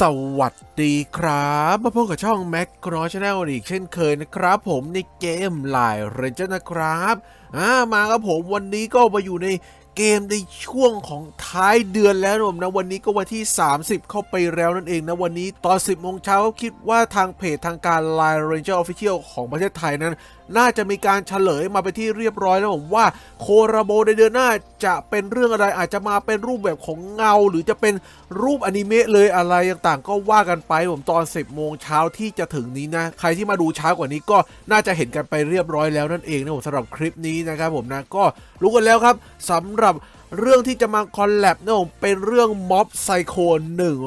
สวัสดีครับ มาพบกับช่อง Mac c r o s s Channel อีกเช่นเคยนะครับ ผมในเกมไลน์เรนเจอร์นะครับ อ่ามาครับผมวันนี้ก็มาอยู่ใน เกมในช่วงของท้ายเดือนแล้วนะผมนะวันนี้ก็วันที่ 30 เข้าไปแล้วนั่นเองนะวันนี้ตอน 10โมงเช้าคิดว่าทางเพจทางการ Line Ranger Official ของประเทศไทยนั้น น่าจะมีการเฉลยมาเป็นที่เรียบร้อยแล้วผมว่าโคราโบในเดือนหน้าจะเป็นเรื่องอะไรอาจจะมาเป็นรูปแบบของเงา หรือจะเป็นรูปอนิเมะเลยอะไรต่างๆ ก็ว่ากันไปผมตอน 10โมงเช้าที่จะถึงนี้นะใครที่มาดูเช้ากว่านี้ก็น่าจะเห็นกันไปเรียบร้อยแล้วนั่นเองนะผมสำหรับคลิปนี้นะครับผมนะก็รู้กันแล้วครับสำหรับเรื่องที่จะมาคอลแลบนะผมเป็นเรื่องม็อบไซโค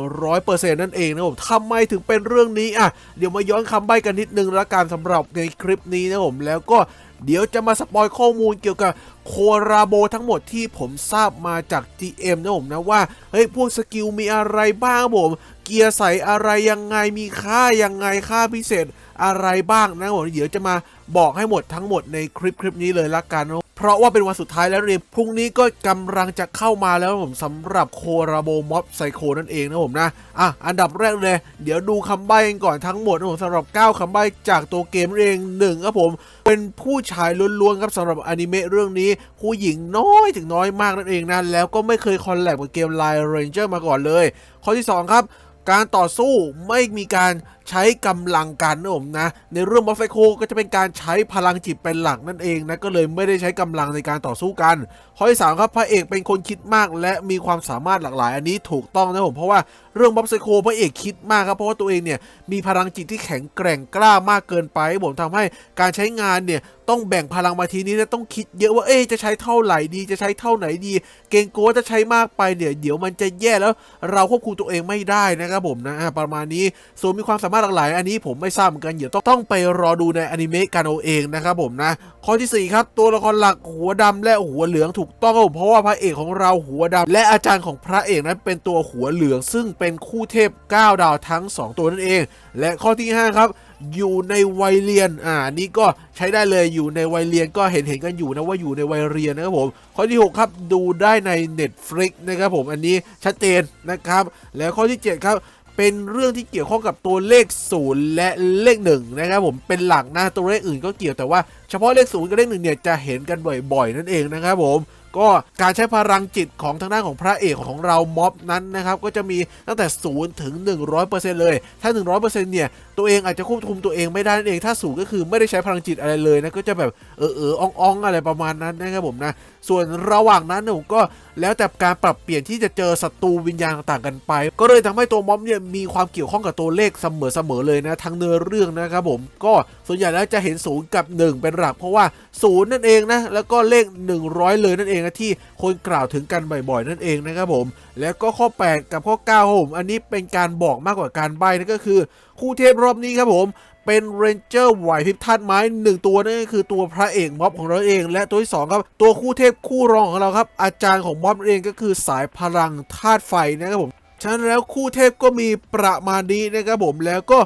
100%นั่นเองนะผมทำไมถึงเป็นเรื่องนี้อะเดี๋ยวมาย้อนคำใบ้กันนิดนึงละกันสำหรับในคลิปนี้นะผมแล้วก็เดี๋ยวจะมาสปอยข้อมูลเกี่ยวกับโคราโบทั้งหมดที่ผมทราบมาจาก GM นะผมนะว่าเฮ้ยพวกสกิลมีอะไรบ้างผม เกียร์ใส่อะไรยังไงมีค่ายังไงค่าพิเศษอะไรบ้างนะผมเดี๋ยวจะมาบอกให้หมดทั้งหมดในคลิปคลิปนี้เลยละกันนะ ราะว่าเป็นวันสุดท้ายแล้วเรียนพรุ่งนี้ก็กำลังจะเข้ามาแล้วนะผมสำหรับโคราโบม็อบไซโคนั่นเองนะผมนะอะอันดับแรกเลย เดี๋ยวดูคำใบ้กันก่อนทั้งหมดนะผมสำหรับ 9คำใบ้จากตัวเกมเองหนึ่งครับผมเป็นผู้ชายล้วนๆครับสำหรับอนิเมะเรื่องนี้ผู้หญิงน้อยถึงน้อยมากนั่นเองนะแล้วก็ไม่เคยคอลแลบกับเกม Line Ranger มาก่อนเลย ข้อที่ 2 ครับ การต่อสู้ไม่มีการ ใช้กำลังกันนะผมนะ ในเรื่องมอฟไฟโคก็จะเป็นการใช้พลังจิตเป็นหลักนั่นเองนะก็เลยไม่ได้ใช้กำลังในการต่อสู้กันข้อที่สามครับพระเอกเป็นคนคิดมากและมีความสามารถหลากหลาย อันนี้ถูกต้องนะผมเพราะว่าเรื่องมอฟไซโคพระเอกคิดมากครับเพราะว่าตัวเองเนี่ยมีพลังจิตที่แข็งแกร่งกล้ามากเกินไปผมทำให้การใช้งานเนี่ยต้องแบ่งพลังมาทีนี้และต้องคิดเยอะว่าเอ๊จะใช้เท่าไหร่ดีจะใช้เท่าไหนดี เกรงกลัวจะใช้มากไปเนี่ยเดี๋ยวมันจะแย่แล้วเราควบคุมตัวเองไม่ได้นะครับผมนะอะประมาณนี้ส่วนมีความสามารถหลากหลาย อันนี้ผมไม่ทราบเหมือนกันเดี๋ยวต้องต้องไปรอดูในอนิเมะกันเอาเองนะครับผมนะ ข้อทีสี่4 ครับ ตัวละครหลักหัวดำและหัวเหลืองถูกต้องครับผมเพราะว่าพระเอกของเราหัวดำและอาจารย์ของพระเอกนั้นเป็นตัวหัวเหลือง ซึ่งเป็นคู่เทพ 9 ดาวทั้ง 2 ตัวนั่นเอง และข้อที่ 5 ครับอยู่ในวัยเรียน อ่า นี่ก็ใช้ได้เลยอยู่ในวัยเรียนก็เห็นเห็นกันอยู่นะว่าอยู่ในวัยเรียนนะครับผม ข้อที่ 6 ครับดูได้ใน Netflix นะครับผมอันนี้ชัดเจนนะครับ แล้วข้อที่ 7 ครับ เป็นเรื่องที่เกี่ยวข้องกับตัวเลข 0 และเลข1นะครับผมเป็นหลักนะตัวเลขอื่นก็เกี่ยวแต่ว่าเฉพาะเลข0กับเลข1เนี่ยจะเห็นกันบ่อยๆ นั่นเองนะครับผม ก็การใช้พลังจิตของทางด้านของพระเอกของเราม็อบนั้นนะครับก็จะมีตั้งแต่0ถึง100%เลย ถ้า 100%เนี่ยตัวเองอาจจะควบคุมตัวเองไม่ได้นั่นเองถ้าศูนย์ก็คือไม่ได้ใช้พลังจิตอะไรเลยนะก็จะแบบเออเอออ่องอ่องอะไรประมาณนั้นนะครับผมนะส่วนระหว่างนั้นเนี่ยผมก็แล้วแต่การปรับเปลี่ยนที่จะเจอศัตรูวิญญาณต่างกันไป ก็เลยทำให้ตัวม็อบเนี่ยมีความเกี่ยวข้องกับตัวเลขเสมอๆเลยนะทั้งเนื้อเรื่องนะครับผมก็ส่วนใหญ่แล้วจะเห็นศูนย์กับ 1 เป็นหลัก เพราะว่าศูนย์นั่นเองนะ แล้วก็เลข 100 เลยนั่นเองนะที่คนกล่าวถึงกันบ่อยๆ นั่นเองนะครับผม แล้วก็ข้อ 8 กับข้อ9ผมอันนี้เป็นการบอกมากกว่าการใบ้นั่นก็คือ คู่เทพรอบนี้ครับผมเป็นเรนเจอร์ไหวพริบธาตุไม้หนึ่งตัวนั่นก็คือตัวพระเอกม็อบของเราเอง และตัวที่สองครับตัวคู่เทพคู่รองของเราครับ อาจารย์ของม็อบเองก็คือสายพลังธาตุไฟนะครับผมฉะนั้นแล้วคู่เทพก็มีประมาณนี้นะครับผมแล้วก็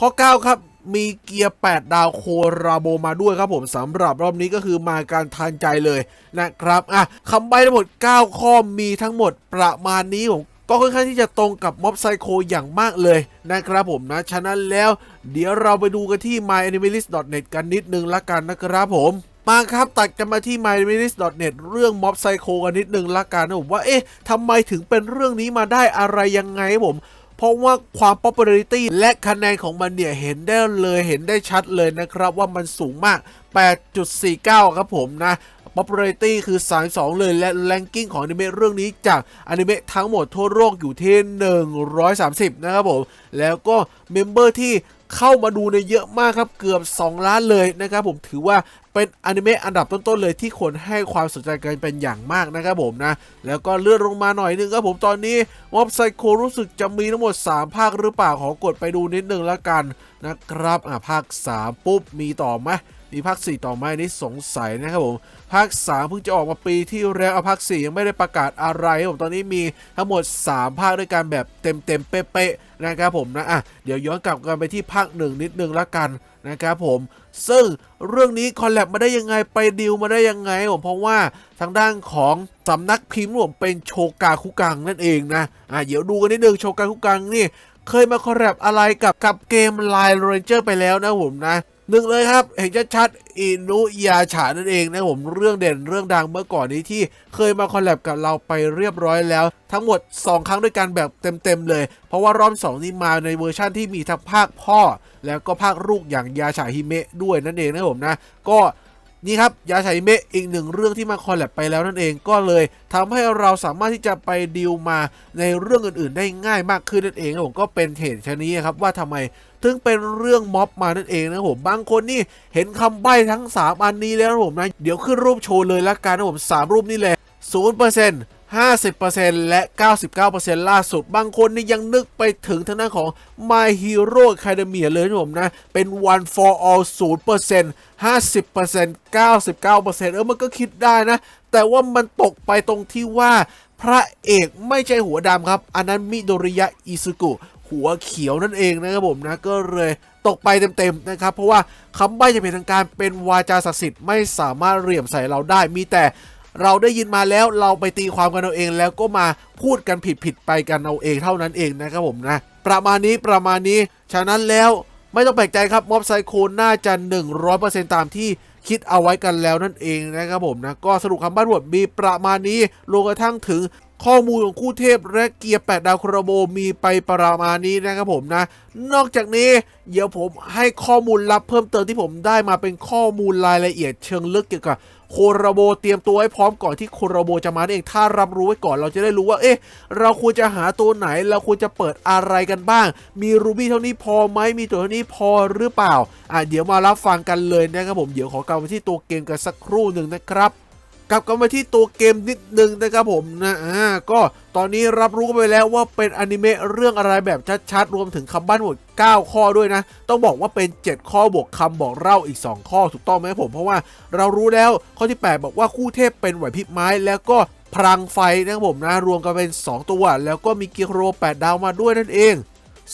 ข้อ 9 ครับ มีเกียร์ 8 ดาวโคราโบมาด้วยครับผมสำหรับรอบนี้ก็คือมาการทานใจเลยนะครับอะคำใบ้ทั้งหมด 9 ข้อมีทั้งหมดประมาณนี้ผมก็ค่อนข้างที่จะตรงกับม็อบไซโคอย่างมากเลยนะครับผมนะ ฉะนั้นแล้วเดี๋ยวเราไปดูกันที่ myanimalist.net กันนิดนึงละกันนะครับผมมาครับตัดกันมาที่ myanimalist.net เรื่องม็อบไซโคกันนิดนึงละกันนะผมว่าเอ๊ะทำไมถึงเป็นเรื่องนี้มาได้อะไรยังไงผม เพราะว่าความ popularity และคะแนนของมันเนี่ย เห็นได้เลยเห็นได้ชัดเลยนะครับ ว่ามันสูงมาก 8.49 ครับผมนะ popularity คือ 32 เลยและ ranking ของอนิเมะเรื่องนี้จากอนิเมะทั้งหมดทั่วโลกอยู่ที่ 130 นะครับผม แล้วก็เมมเบอร์ที่ เข้ามาดูในเยอะมากครับเกือบ 2 ล้านเลยนะครับผมถือว่าเป็นอนิเมะอันดับต้นๆเลยที่คนให้ความสนใจกันเป็นอย่างมากนะครับผมนะ แล้วก็เลื่อนลงมาหน่อยนึงครับผมตอนนี้มอบไซโครู้สึกจะมีทั้งหมด 3 ภาคหรือเปล่าขอกดไปดูนิดนึงแล้วกันนะครับอะภาค 3 ปุ๊บมีต่อไหมมีภาค 4 ต่อไหมนนี้สงสัยนะครับผม ภาค3เพิ่งจะออกมาปีที่แล้วเอาภาค4ยังไม่ได้ประกาศอะไรผมตอนนี้มีทั้งหมด 3 ภาคด้วยกันแบบเต็มๆเป๊ะๆนะครับผมนะอะเดี๋ยวย้อนกลับกันไปที่ภาค 1 นิดนึงละกันนะครับผมซึ่งเรื่องนี้คอลแลบมาได้ยังไงไปดิวมาได้ยังไงผมเพราะว่าทางด้านของสำนักพิมพ์ผมเป็นโชกาคุกังนั่นเองนะอะเดี๋ยวดูกันนิดนึงโชกาคุกังนี่เคยมาคอลแลบอะไรกับกับเกม Line Ranger ไปแล้วนะผมนะ หนึ่งเลยครับ เห็นชัดๆอินุยาฉานั่นเองนะผมเรื่องเด่นเรื่องดังเมื่อก่อนนี้ที่เคยมาคอลแลบกับเราไปเรียบร้อยแล้ว ทั้งหมด 2 ครั้งด้วยกันแบบเต็มๆเลย เพราะว่ารอบสองนี้มาในเวอร์ชั่นที่มีทั้งภาคพ่อ แล้วก็ภาคลูกอย่างยาฉาฮิเมะด้วยนั่นเองนะผมนะ ก็นี่ครับยาฉาฮิเมะอีกหนึ่งเรื่องที่มาคอลแลบไปแล้วนั่นเองก็เลยทำให้เราสามารถที่จะไปดีลมาในเรื่องอื่นๆ ได้ง่ายมากขึ้นนั่นเองนะผมก็เป็นเหตุชนี้ครับว่าทำไม ถึงเป็นเรื่องม็อบมานั่นเองนะผมบางคนนี่เห็นคำใบ้ทั้ง 3 อันนี้แล้วนะผมนะเดี๋ยวขึ้นรูปโชว์เลยละกันนะผม 3 รูปนี่แหละ0% 50%และ 99%ล่าสุด บางคนนี่ยังนึกไปถึงทางด้านของ My Hero Academia เลยนะผมนะ เป็น one for all 0% 50% 99%เออมันก็คิดได้นะ แต่ว่ามันตกไปตรงที่ว่า พระเอกไม่ใช่หัวดำครับ อันนั้นมิโดริยะอิซุกุ หัวเขียวนั่นเองนะครับผมนะ ก็เลยตกไปเต็มๆนะครับ เพราะว่าคำใบ้จะเป็นทางการเป็นวาจาศักดิ์สิทธิ์ไม่สามารถเหลี่ยมใส่เราได้มีแต่ เราได้ยินมาแล้วเราไปตีความกันเอาเอง แล้วก็มาพูดกันผิดๆไปกันเอาเองเท่านั้นเองนะครับผมนะ ประมาณนี้ประมาณนี้ ฉะนั้นแล้วไม่ต้องแปลกใจครับม็อบไซโคน่าจะ 100%ตามที่คิดเอาไว้กันแล้วนั่นเองนะครับผมนะ ก็สรุปคำบ้านบทมีประมาณนี้รวมกระทั่งถึงข้อมูลของคู่เทพและเกียร์ 8 ดาวคราโบมีไปประมาณนี้นะครับผมนะ นอกจากนี้เดี๋ยวผมให้ข้อมูลลับเพิ่มเติมที่ผมได้มาเป็นข้อมูลรายละเอียดเชิงลึกเกี่ยวกับ โคราโบเตรียมตัวให้พร้อมก่อนที่โคราโบจะมาเองถ้ารับรู้ไว้ก่อนเราจะได้รู้ว่า เอ๊ะ เราควรจะหาตัวไหน เราควรจะเปิดอะไรกันบ้าง มีรูบี้เท่านี้พอไหมมีตัวเท่านี้พอหรือเปล่าอะเดี๋ยวมารับฟังกันเลยนะครับผมเดี๋ยวขอกลับมาที่ตัวเกมกันสักครู่หนึ่งนะครับ กลับกันมาที่ตัวเกมนิดนึงนะครับผมนะอ่าก็ตอนนี้รับรู้ไปแล้วว่าเป็นอนิเมะเรื่องอะไรแบบชัดๆ รวมถึงคำบ้านหมด 9 ข้อด้วยนะ ต้องบอกว่าเป็น 7 ข้อบวกคำบอกเล่าอีก 2 ข้อถูกต้องไหมผม เพราะว่าเรารู้แล้วข้อที่ 8 บอกว่าคู่เทพเป็นไหวพริบไม้แล้วก็พลังไฟนะครับผมนะ รวมกันเป็น 2 ตัว แล้วก็มีเกียร์โคร8 ดาวมาด้วยนั่นเอง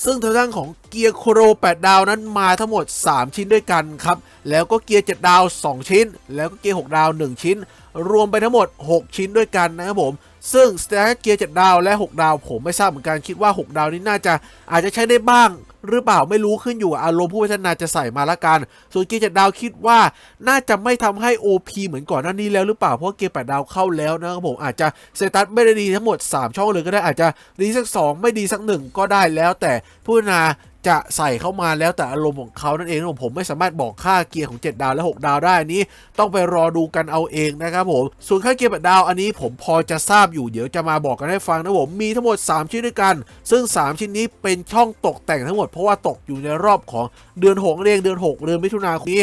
ซึ่งทางด้านของเกียร์โคร 8 ดาวนั้นมาทั้งหมด 3 ชิ้นด้วยกันครับแล้วก็เกียร์ 7 ดาว 2 ชิ้น แล้วก็เกียร์ 6 ดาว 1 ชิ้น รวมไปทั้งหมด 6 ชิ้นด้วยกันนะครับผม ซึ่งสเตทเกียร์7ดาวและ 6 ดาว ผมไม่ทราบเหมือนกันคิดว่า 6 ดาวนี้น่าจะอาจจะใช้ได้บ้าง หรือเปล่าไม่รู้ขึ้นอยู่อารมณ์ผู้พัฒนาจะใส่มาละกัน ส่วนเกียร์7ดาวคิดว่าน่าจะไม่ทำให้ OP เหมือนก่อนหน้านี้แล้วหรือเปล่าเพราะเกียร์8ดาวเข้าแล้วนะครับผมอาจจะสเตตัสไม่ได้ดีทั้งหมด 3 ช่องเลยก็ได้อาจจะดีสัก 2 ไม่ดีสัก 1 ก็ได้แล้ว แต่ผู้พัฒนาจะใส่เข้ามาแล้วแต่อารมณ์ของเขานั่นเองผมผมไม่สามารถบอกค่าเกียร์ของ 7 ดาวและ 6 ดาวได้นนี้ ต้องไปรอดูกันเอาเองนะครับผมส่วนค่าเกียร์8ดาวอันนี้ผมพอจะทราบอยู่เดี๋ยวจะมาบอกกันให้ฟังนะผมมีทั้งหมด 3 ชิ้นด้วยกัน ซึ่ง 3 ชิ้นนี้เป็นช่องตกแต่งทั้งหมดเพราะว่าตกอยู่ในรอบของเดือน6เรียงเดือน 6 เดือนมิถุนายนนี้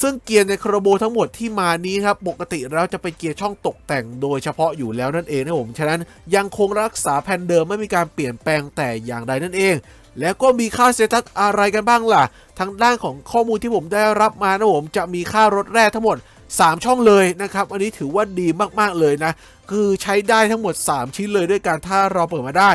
ซึ่งเกียร์ในคาราโบทั้งหมดที่มานี้ครับปกติแล้วจะเป็นเกียร์ช่องตกแต่งโดยเฉพาะอยู่แล้วนั่นเองนะผม ฉะนั้นยังคงรักษาแผ่นเดิมไม่มีการเปลี่ยนแปลงแต่อย่างใดนั่นเอง แล้วก็มีค่าเซตัสอะไรกันบ้างล่ะ ทางด้านของข้อมูลที่ผมได้รับมานะผมจะมีค่ารถแร่ทั้งหมด 3 ช่องเลยนะครับ อันนี้ถือว่าดีมากๆเลยนะ คือใช้ได้ทั้งหมด 3 ชิ้นเลยด้วยกันถ้าเราเปิดมาได้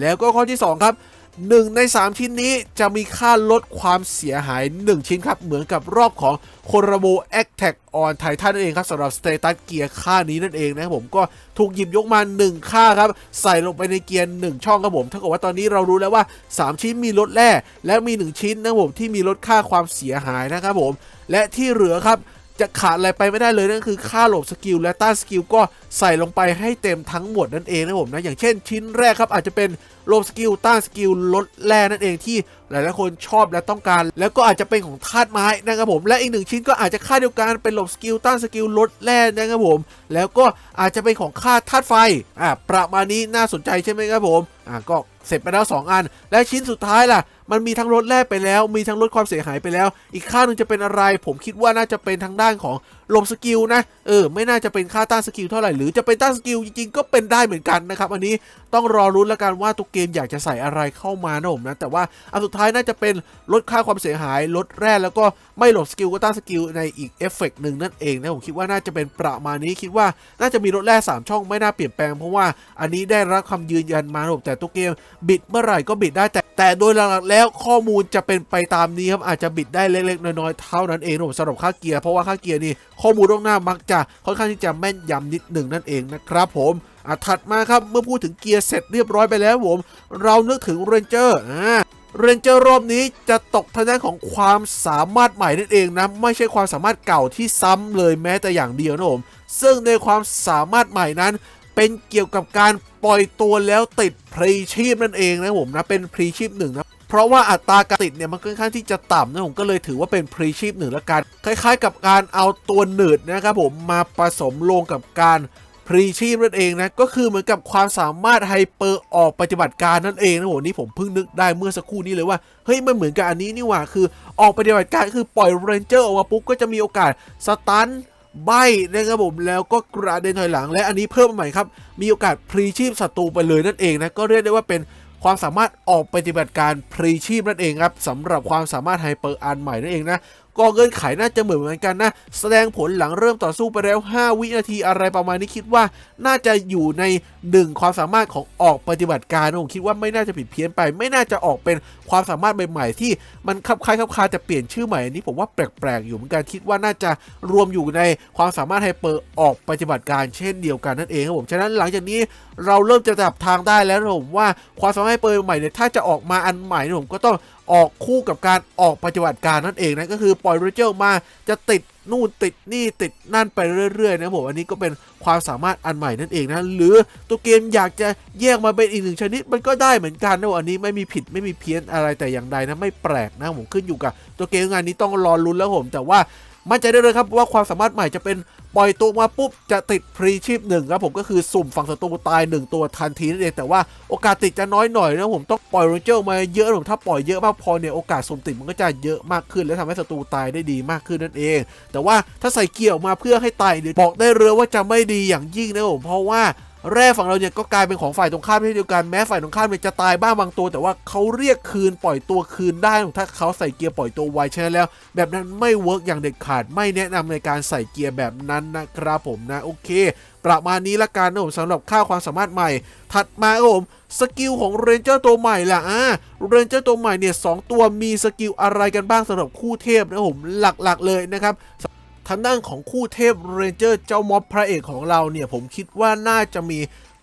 แล้วก็ข้อที่ 2 ครับ 1 ใน 3 ชิ้นนี้จะมีค่าลดความเสียหาย 1 ชิ้นครับ เหมือนกับรอบของโคราโบแอคแท็กออนไททันนั่นเองครับสำหรับสเตตัสเกียร์ค่านี้นั่นเองนะครับผมก็ถูกหยิบยกมา 1 ค่าครับ ใส่ลงไปในเกียร์ 1 ช่องครับผมเท่ากับว่าตอนนี้เรารู้แล้วว่า 3 ชิ้นมีลดแร่และมี 1 ชิ้นนะครับผมที่มีลดค่าความเสียหายนะครับผม และที่เหลือครับ จะขาดอะไรไปไม่ได้เลยนั่นคือค่าหลบสกิลและต้านสกิลก็ใส่ลงไปให้เต็มทั้งหมดนั่นเองนะผมนะอย่างเช่นชิ้นแรกครับอาจจะเป็นหลบสกิลต้านสกิลลดแร่นั่นเองที่หลายๆคนชอบและต้องการ แล้วก็อาจจะเป็นของธาตุไม้นะครับผมและอีกหนึ่งชิ้นก็อาจจะค่าเดียวกันเป็นหลบสกิลต้านสกิลลดแร่นะครับผม แล้วก็อาจจะเป็นของค่าธาตุไฟอ่าประมาณนี้น่าสนใจใช่ไหมครับผมอ่าก็เสร็จไปแล้ว 2 อัน และชิ้นสุดท้ายล่ะ มันมีทั้งลดแรกไปแล้ว มีทั้งลดความเสียหายไปแล้ว อีกค่าหนึงจะเป็นอะไร ผมคิดว่าน่าจะเป็นทางด้านของลมสกิลนะเออไม่น่าจะเป็นค่าต้านสกิลเท่าไหร่หรือจะเป็นต้านสกิลจริงๆก็เป็นได้เหมือนกันนะครับอันนี้ต้องรอรุ้นล้วกันว่าตัวเกมอยากจะใส่อะไรเข้ามานะผมนะแต่ว่าอันสุดท้ายน่าจะเป็นลดค่าความเสียหายลดแร่แล้วก็ไม่หลบสกิลก็ต้านสกิลในอีกเอฟเฟกต์หนึ่งนั่นเองนะผมคิดว่าน่าจะเป็นประมาณนี้คิดว่าน่าจะมีลดแร่สามช่องไม่น่าเปลี่ยนแปลงเพราะว่าอันนี้ได้รับคำยืนยันมานะผมแต่ตัวเกมบิดเมื่อไหร่ก็บิดได้แต่แต่โดยหลักๆแล้วข้อมูลจะเป็นไปตามนี้ครับอาจจะบิดได้เล็กๆน้อยๆเท่านั้นเองนะผมสำหรับค่าเกียร์เพราะว่าค่าเกียร์นี่ข้อมูลล่วงหน้ามักจะค่อนข้างที่จะแม่นยำนิดหนึ่งนั่นเองนะครับผมอะถัดมาครับเมื่อพูดถึงเกียร์เสร็จเรียบร้อยไปแล้วผม เรานึกถึงเรนเจอร์อ่าเรนเจอร์รอบนี้จะตกทางด้านของความสามารถใหม่นั่นเองนะ ไม่ใช่ความสามารถเก่าที่ซ้ำเลยแม้แต่อย่างเดียวนะผมซึ่งในความสามารถใหม่นั้น เป็นเกี่ยวกับการปล่อยตัวแล้วติดพรีชีพนั่นเองนะผมนะเป็นพรีชีพหนึ่งนะ เพราะว่าอัตราการติดเนี่ยมันค่อนข้างที่จะต่ำนะผมก็เลยถือว่าเป็นพรีชีพหนึ่งละกัน คล้ายๆ กับการเอาตัวหนืดนะครับผมมาผสมลงกับการพรีชีพนั่นเองนะก็คือเหมือนกับความสามารถไฮเปอร์ออกปฏิบัติการนั่นเองนะผมนี่ผมเพิ่งนึกได้เมื่อสักครู่นี้เลยว่าเฮ้ยมันเหมือนกับอันนี้นี่หว่าคือออกปฏิบัติการคือปล่อยเรนเจอร์ออกมาปุ๊บก็จะมีโอกาสสตันใบนะครับผมแล้วก็กระเด็นถอยหลัง และอันนี้เพิ่มมาใหม่ครับ มีโอกาสพรีชีพศัตรูไปเลยนั่นเองนะก็เรียกได้ว่าเป็น ความสามารถออกปฏิบัติการพรีชีพนั่นเองครับสำหรับความสามารถไฮเปอร์อันใหม่นั่นเองนะ ก็เงื่อนไขน่าจะเหมือนเหมือนกันนะ แสดงผลหลังเริ่มต่อสู้ไปแล้ว 5 วินาทีอะไรประมาณนี้คิดว่าน่าจะอยู่ในหนึ่งความสามารถของออกปฏิบัติการผมคิดว่าไม่น่าจะผิดเพี้ยนไป ไม่น่าจะออกเป็นความสามารถใหม่ๆที่มันคับคล้ายคับคาแต่เปลี่ยนชื่อใหม่อันนี้ผมว่าแปลกๆอยู่เหมือนกันคิดว่าน่าจะรวมอยู่ในความสามารถไฮเปอร์ออกปฏิบัติการเช่นเดียวกันนั่นเองครับผมฉะนั้นหลังจากนี้เราเริ่มจะจับทางได้แล้วผมว่าความสามารถไฮเปอร์ใหม่เนี่ยถ้าจะออกมาอันใหม่ผมก็ต้องออกคู่กับการออกปฏิบัติการนั่นเองนะก็คือปล่อยโรเจอร์มาจะติดนู่นติดนี่ติดนั่นไปเรื่อยๆนะผมอันนี้ก็เป็นความสามารถอันใหม่นั่นเองนะหรือตัวเกมอยากจะแยกมาเป็นอีกหนึ่งชนิดมันก็ได้เหมือนกันนะอันนี้ไม่มีผิดไม่มีเพี้ยนอะไรแต่อย่างใดนะไม่แปลกนะผมขึ้นอยู่กับ ตัวเกมงานนี้ต้องรอลุ้นแล้วผมแต่ว่า มั่นใจได้เลยครับว่าความสามารถใหม่จะเป็นปล่อยตัวมาปุ๊บจะติดพรีชีพหนึ่งครับผมก็คือสุ่มฝั่งศัตรูตายหนึ่งตัวทันทีนั่นเองแต่ว่าโอกาสติดจะน้อยหน่อยนะผมต้องปล่อยเรเจอร์มาเยอะผมถ้าปล่อยเยอะมากพอเนี่ยโอกาสสุ่มติดมันก็จะเยอะมากขึ้น และทำให้ศัตรูตายได้ดีมากขึ้นนั่นเอง แต่ว่าถ้าใส่เกี่ยวมาเพื่อให้ตายเนี่ยบอกได้เลยว่าจะไม่ดีอย่างยิ่งนะผมเพราะว่า แร่ฝั่งเราเนี่ยก็กลายเป็นของฝ่ายตรงข้ามเช่นเดียวกันแม้ฝ่ายตรงข้ามเนี่ยจะตายบ้างบางตัว แต่ว่าเขาเรียกคืนปล่อยตัวคืนได้ถ้าเขาใส่เกียร์ปล่อยตัวไวใช่แล้ว แบบนั้นไม่เวิร์กอย่างเด็ดขาดไม่แนะนำในการใส่เกียร์แบบนั้นนะครับผมนะโอเค ประมาณนี้ละกันนะผมสำหรับค่าความสามารถใหม่ ถัดมาครับผมสกิลของเรนเจอร์ตัวใหม่ล่ะอ่าเรนเจอร์ตัวใหม่เนี่ยสองตัวมีสกิลอะไรกันบ้างสำหรับคู่เทพนะผมหลักๆเลยนะครับ ทางด้านของคู่เทพเรนเจอร์เจ้าม็อบพระเอกของเราเนี่ยผมคิดว่าน่าจะมี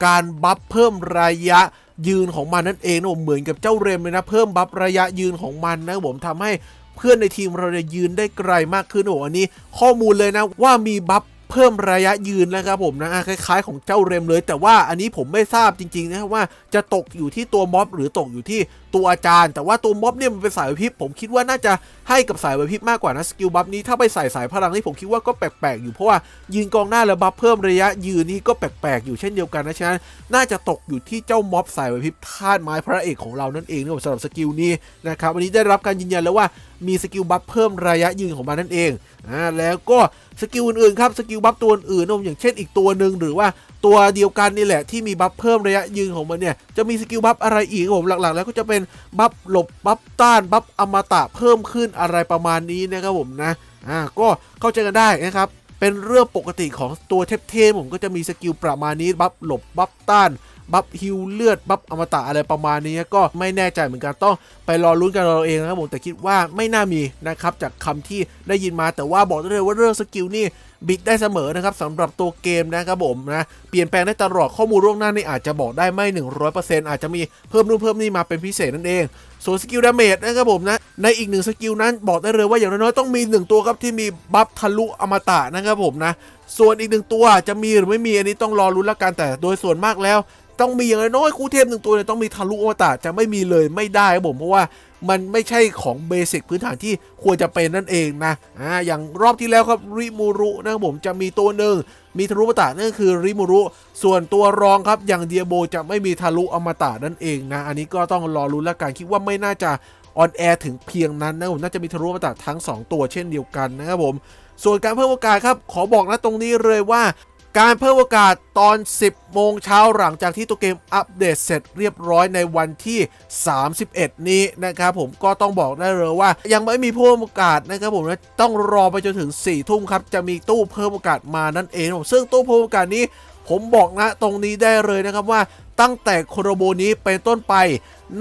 การบัฟเพิ่มระยะยืนของมันนั่นเองนะผมเหมือนกับเจ้าเรมเลยนะเพิ่มบัฟระยะยืนของมันนะผมทำให้เพื่อนในทีมเราเนี่ยยืนได้ไกลมากขึ้นโอ้โหอันนี้ ข้อมูลเลยนะว่ามีบัฟเพิ่มระยะยืนนะครับผมนะคล้ายๆ ของเจ้าเรมเลย แต่ว่าอันนี้ผมไม่ทราบจริงๆนะว่าจะตกอยู่ที่ตัวม็อบหรือตกอยู่ที่ตัวอาจารย์ แต่ว่าตัวม็อบเนี่ยมันเป็นสายไวพริบผมคิดว่าน่าจะให้กับสายไวพริบมากกว่านะสกิลบัฟนี้ถ้าไปใส่สายพลังนี่ผมคิดว่าก็แปลกๆอยู่เพราะว่ายืนกองหน้าแล้วบัฟเพิ่มระยะยืนนี่ก็แปลกๆอยู่เช่นเดียวกันนะฉะนั้นน่าจะตกอยู่ที่เจ้าม็อบสายไวพริบธาตุไม้พระเอกของเรานั่นเองนะสำหรับสกิลนี้นะครับวันนี้ได้รับการยืนยันแล้วว่ามีสกิลบัฟเพิ่มระยะยืนของมันนั่นเองอ่าแล้วก็สกิลอื่นๆครับสกิลบัฟตัวอื่นๆนะผมอย่างเช่นอีกตัวหนึ่งหรือว่าตัวเดียวกันนี่แหละที่มีบัฟเพิ่มระยะยืนของมันเนี่ยจะมีสกิลบัฟอะไรอีกผมหลักๆ แล้วก็จะเป็นบัฟหลบบัฟต้านบัฟอมตะเพิ่มขึ้นอะไรประมาณนี้นะครับผมนะอ่าก็เข้าใจกันได้นะครับเป็นเรื่องปกติของตัวเทพเทพผมก็จะมีสกิลประมาณนี้บัฟหลบบัฟต้าน บัฟฮิวเลือดบัฟอมตะอะไรประมาณนี้ก็ไม่แน่ใจเหมือนกันต้องไปรอลุ้นกันเราเองนะครับผมแต่คิดว่าไม่น่ามีนะครับจากคำที่ได้ยินมาแต่ว่าบอกได้เลยว่าเรื่องสกิลนี่บิดได้เสมอนะครับสำหรับตัวเกมนะครับผมนะเปลี่ยนแปลงได้ตลอดข้อมูลล่วงหน้านี่อาจจะบอกได้ไม่ 100%อาจจะมีเพิ่มนู่นเพิ่มนี่มาเป็นพิเศษนั่นเอง ส่วนสกิลดาเมจนะครับผมนะ ในอีกหนึ่งสกิลนั้นบอกได้เลยว่าอย่างน้อยๆต้องมีหนึ่งตัวครับที่มีบัฟทะลุอมตะนะครับผมนะ ส่วนอีกหนึ่งตัวจะมีหรือไม่มีอันนี้ต้องรอรุ้นละกันแต่โดยส่วนมากแล้ว ต้องมีอย่างน้อยคู่เทพหนึ่งตัวเนี่ยต้องมีทะลุอวตารจะไม่มีเลยไม่ได้ครับผมเพราะว่ามันไม่ใช่ของเบสิกพื้นฐานที่ควรจะเป็นนั่นเองนะอ่าอย่างรอบที่แล้วครับริมูรุนะครับผมจะมีตัวหนึ่ง มีทะลุอมตานั่นคือริมูรุ ส่วนตัวรองครับอย่างเดียโบจะไม่มีทะลุอมตะนั่นเองนะ อันนี้ก็ต้องรอรุ้นละกันคิดว่าไม่น่าจะออนแอร์ถึงเพียงนั้นนะผมน่าจะมีทะลุอมตะทั้ง 2 ตัวเช่นเดียวกันนะครับผมส่วนการเพิ่มโอกาสครับ ขอบอกนะตรงนี้เลยว่า การเพิ่มโอกาสตอน 10 โมงเช้าหลังจากที่ตัวเกมอัปเดตเสร็จเรียบร้อยในวันที่ 31 นี้นะครับผมก็ต้องบอกได้เลยว่า ยังไม่มีเพิ่มโอกาสนะครับผมนะต้องรอไปจนถึง 4 ทุ่มครับ จะมีตู้เพิ่มโอกาสมานั่นเองผมซึ่งตู้เพิ่มโอกาสนี้ผมบอกนะตรงนี้ได้เลยนะครับว่า ตั้งแต่โคโรโบนี้เป็นต้นไป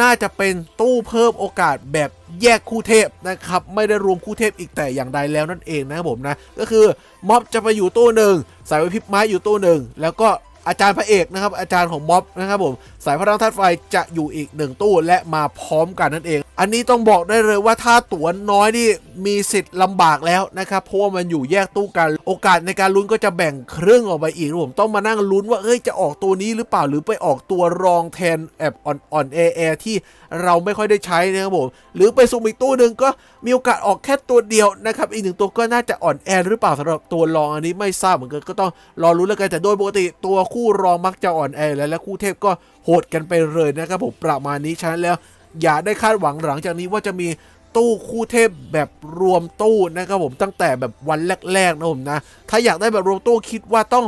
น่าจะเป็นตู้เพิ่มโอกาสแบบแยกคู่เทพนะครับ ไม่ได้รวมคู่เทพอีกแต่อย่างใดแล้วนั่นเองนะครับผมนะ ก็คือม็อบจะไปอยู่ตู้หนึ่งสายวิพิบไม้อยู่ตู้หนึ่งแล้วก็ อาจารย์พระเอกนะครับ อาจารย์ของม็อบนะครับผมสายพลังธาตุไฟจะอยู่อีกหนึ่งตู้และมาพร้อมกันนั่นเอง อันนี้ต้องบอกได้เลยว่าถ้าตั๋วน้อยนี่มีสิทธิ์ลำบากแล้วนะครับเพราะว่ามันอยู่แยกตู้กัน โอกาสในการลุ้นก็จะแบ่งครึ่งออกไปอีกผมต้องมานั่งลุ้นว่าเอ้ยจะออกตัวนี้หรือเปล่าหรือไปออกตัวรองแทนแอบอ่อนๆแอๆที่เราไม่ค่อยได้ใช้นะครับผมหรือไปสุ่มอีกตู้หนึ่งก็มีโอกาสออกแค่ตัวเดียวนะครับอีกหนึ่งตัวก็น่าจะอ่อนแอหรือเปล่าสำหรับตัวรองอันนี้ไม่ทราบเหมือนกันก็ต้องรอรู้นแล้วกันแต่โดยปกติตัวคูู่รองมักจะอ่อนแอแล้วและคู่เทพก็โหดกันไปเลยนะครับผมประมาณนี้ฉะนั้นแล้ว อย่าได้คาดหวังหลังจากนี้ว่าจะมีตู้คู่เทพแบบรวมตู้นะครับผมตั้งแต่แบบวันแรกๆนะผมนะ ถ้าอยากได้แบบรวมตู้คิดว่าต้อง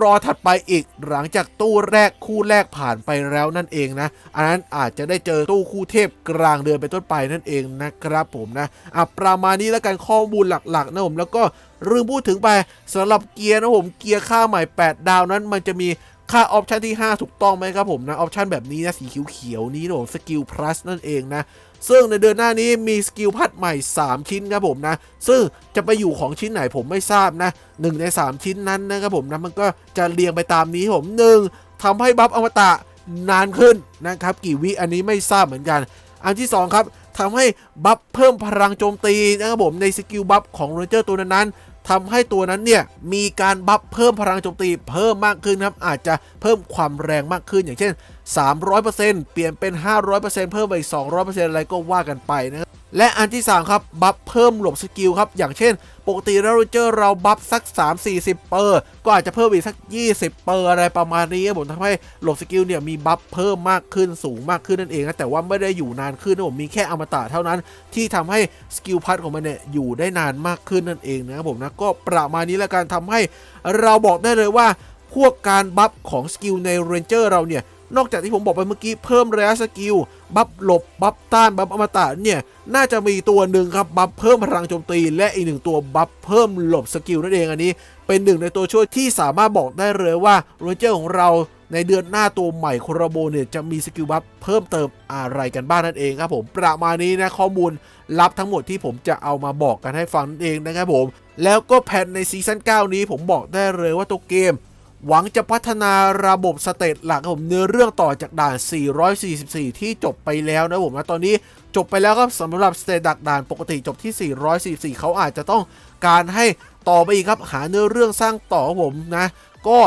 รอถัดไปอีกหลังจากตู้แรกคู่แรกผ่านไปแล้วนั่นเองนะอันนั้นอาจจะได้เจอตู้คู่เทพกลางเดือนเป็นต้นไปนั่นเองนะครับผมนะอะประมาณนี้แล้วกันข้อมูลหลักๆนะผมแล้วก็ เรื่องพูดถึงไปสำหรับเกียร์นะผมเกียร์ค่าใหม่ 8 ดาวนั้นมันจะมีค่าออปชันที่ 5 ถูกต้องไหมครับผมนะออปชันแบบนี้นะสีเขียวๆนี้นะผมสกิลพลัสนั่นเองนะซึ่งในเดือนหน้านี้มีสกิลพัดใหม่ 3 ชิ้นครับผมนะ ซึ่งจะไปอยู่ของชิ้นไหนผมไม่ทราบนะหนึ่งใน 3 ชิ้นนั้นนะครับผมนะมันก็จะเรียงไปตามนี้ผมหนึ่งทำให้บัฟอมตะนานขึ้นนะครับ กี่วิอันนี้ไม่ทราบเหมือนกัน อันที่ 2 ครับทำให้บัฟเพิ่มพลังโจมตีนะครับผมในสกิลบัฟของเรนเจอร์ตัวนั้นๆ ทำให้ตัวนั้นเนี่ยมีการบัฟเพิ่มพลังโจมตีเพิ่มมากขึ้นครับอาจจะเพิ่มความแรงมากขึ้น อย่างเช่น 300%เปลี่ยนเป็น 500%เพิ่มไปอีก200%อะไรก็ว่ากันไปนะครับและอันที่ 3 ครับ บัฟเพิ่มหลบสกิลครับ อย่างเช่น ปกติแล้วเจอเราบัฟสัก 3-40 เปอร์ ก็อาจจะเพิ่มอีกสัก 20 เปอร์อะไรประมาณนี้ผมทำให้หลบสกิลเนี่ยมีบัฟเพิ่มมากขึ้นสูงมากขึ้นนั่นเองนะแต่ว่าไม่ได้อยู่นานขึ้นนะผมมีแค่อมตะเท่านั้น ที่ทำให้สกิลพัดของมันเนี่ยอยู่ได้นานมากขึ้นนั่นเองนะครับผมนะก็ประมาณนี้แล้วกันทำให้เราบอกได้เลยว่าพวกการบัฟของสกิลในเรนเจอร์เราเนี่ย นอกจากที่ผมบอกไปเมื่อกี้เพิ่มระยะสกิล บัฟหลบ บัฟต้าน บัฟอมตะเนี่ย น่าจะมีตัวหนึ่งครับ บัฟเพิ่มพลังโจมตี และอีกหนึ่งตัวบัฟเพิ่มหลบสกิลนั่นเองอันนี้ เป็นหนึ่งในตัวช่วยที่สามารถบอกได้เลยว่าเรเจอร์ของเราในเดือนหน้าตัวใหม่โคราโบเนี่ยจะมีสกิลบัฟเพิ่มเติมอะไรกันบ้างนั่นเองครับผมประมาณนี้นะข้อมูลลับทั้งหมดที่ผมจะเอามาบอกกันให้ฟังนั่นเองนะครับผม แล้วก็แผนในซีซั่น9 นี้ผมบอกได้เลยว่าตัวเกม หวังจะพัฒนาระบบสเตตหลักผมเนื้อเรื่องต่อจากด่าน 444 ที่จบไปแล้วนะผมนะตอนนี้จบไปแล้วครับสำหรับสเตตดักด่านปกติจบที่ 444 เขาอาจจะต้องการให้ต่อไปอีกครับหาเนื้อเรื่องสร้างต่อผมนะ ก็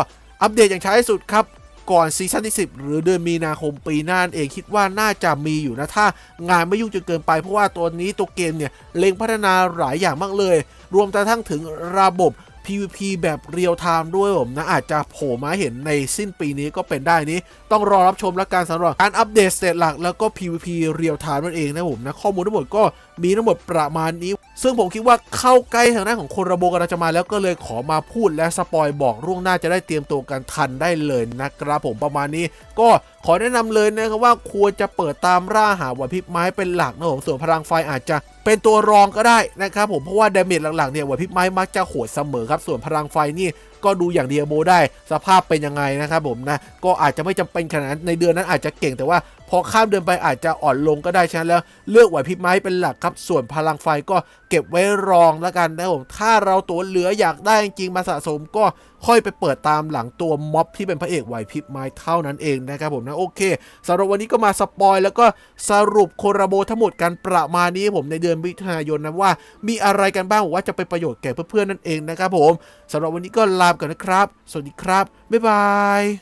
อัปเดตอย่างช้าที่สุดครับก่อนซีซั่นที่ 10 หรือเดือนมีนาคมปีหน้านเองคิดว่าน่าจะมีอยู่นะ ถ้างานไม่ยุ่งจนเกินไป เพราะว่าตัวนี้ตัวเกมเนี่ยเล็งพัฒนาหลายอย่างมากเลย รวมกระทั่งถึงระบบ PVP แบบเรียลไทม์ด้วยผมนะอาจจะโผล่มาเห็นในสิ้นปีนี้ก็เป็นได้นี้ ต้องรอรับชมและการสำหรับการอัปเดตสเตตหลัก แล้วก็ PVP เรียลไทม์นั่นเองนะผมนะข้อมูลทั้งหมดก็มีทั้งหมดประมาณนี้ ซึ่งผมคิดว่าเข้าใกล้ทางด้านของคนระโบกำลังจะมาแล้วก็เลยขอมาพูดและสปอยบอกล่วงหน้าจะได้เตรียมตัวกันทันได้เลยนะครับผมประมาณนี้ ก็ขอแนะนำเลยนะครับว่าควรจะเปิดตามล่าหาไหวพริบไม้เป็นหลักนะผมส่วนพลังไฟอาจจะ เป็นตัวรองก็ได้นะครับผมเพราะว่าดาเมจหลังๆเนี่ยไหวพริบไม้มักจะโหดเสมอครับส่วนพลังไฟนี่ ก็ดูอย่างเดียโบได้สภาพเป็นยังไงนะครับผมนะก็อาจจะไม่จำเป็นขนาดในเดือนนั้นอาจจะเก่งแต่ว่าพอข้ามเดือนไปอาจจะอ่อนลงก็ได้ฉะนั้นแล้วเลือกไหวพริบไม้เป็นหลักครับ ส่วนพลังไฟก็เก็บไว้รองแล้วกันนะครับผมถ้าเราตัวเหลืออยากได้จริงมาสะสมก็ค่อยไปเปิดตามหลังตัวม็อบที่เป็นพระเอกไหวพริบไม้เท่านั้นเองนะครับผมนะโอเคสำหรับวันนี้ก็มาสปอยแล้วก็สรุปโคราโบทั้งหมดกันประมาณนี้ผมในเดือนมิถุนายนนะว่า มีอะไรกันบ้างว่าจะเป็นประโยชน์แก่เพื่อนๆนั่นเองนะครับผมสำหรับวันนี้ก็ลาไปก่อนนะครับ สวัสดีครับ บ๊ายบาย